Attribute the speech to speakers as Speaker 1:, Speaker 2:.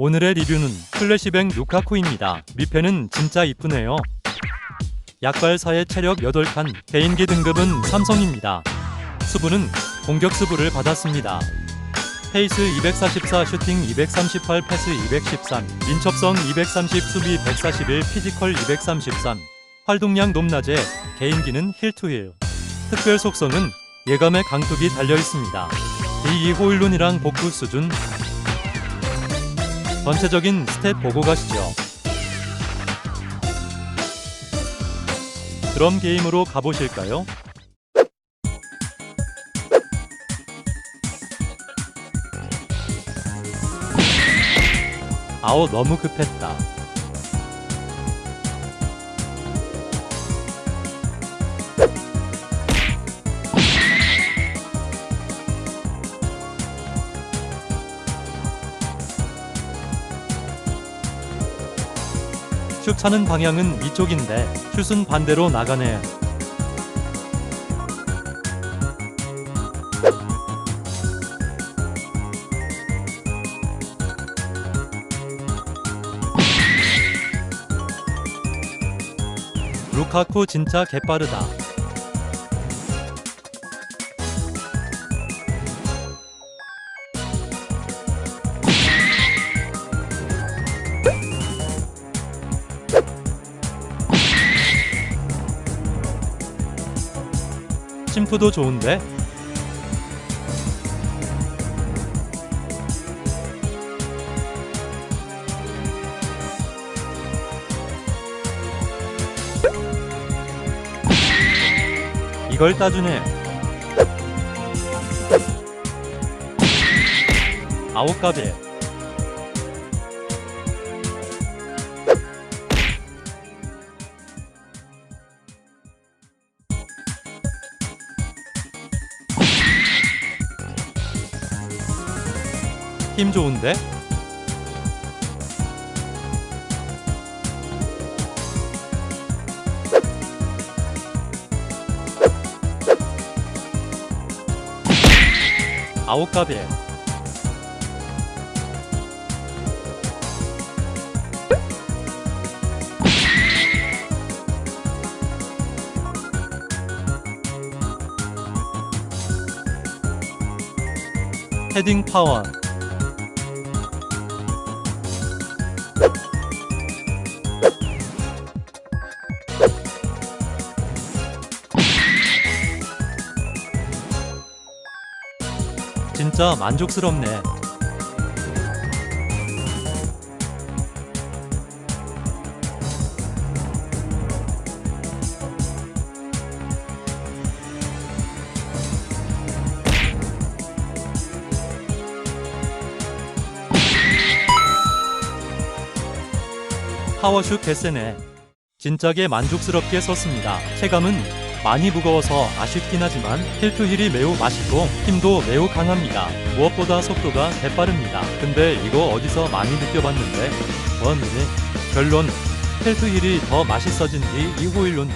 Speaker 1: 오늘의 리뷰는 플래시뱅 루카쿠입니다. 밑에는 진짜 이쁘네요. 약발사의 체력 8칸, 개인기 등급은 삼성입니다. 수부는 공격 수부를 받았습니다. 페이스 244, 슈팅 238, 패스 213, 민첩성 230, 수비 141, 피지컬 233, 활동량 높낮에 개인기는 힐투힐. 특별 속성은 예감의 강뚝이 달려 있습니다. D2 호일론이랑 복구 수준. 전체적인 스탯 보고 가시죠. 그럼 게임으로 가보실까요? 아우 너무 급했다. 슛 차는 방향은 이쪽인데 슛은 반대로 나가네. 루카쿠 진짜 개빠르다. 심프도 좋은데? 이걸 따주네. 아홉가베. 힘 좋은데? 아홉가베. 헤딩 파워. 진짜 만족스럽네. 파워슛 개세네. 진작에 만족스럽게 썼습니다. 체감은 많이 무거워서 아쉽긴 하지만 힐투 힐이 매우 맛있고 힘도 매우 강합니다. 무엇보다 속도가 개빠릅니다. 근데 이거 어디서 많이 느껴봤는데 원네 결론 힐투 힐이 더 맛있어진 뒤 이호일론도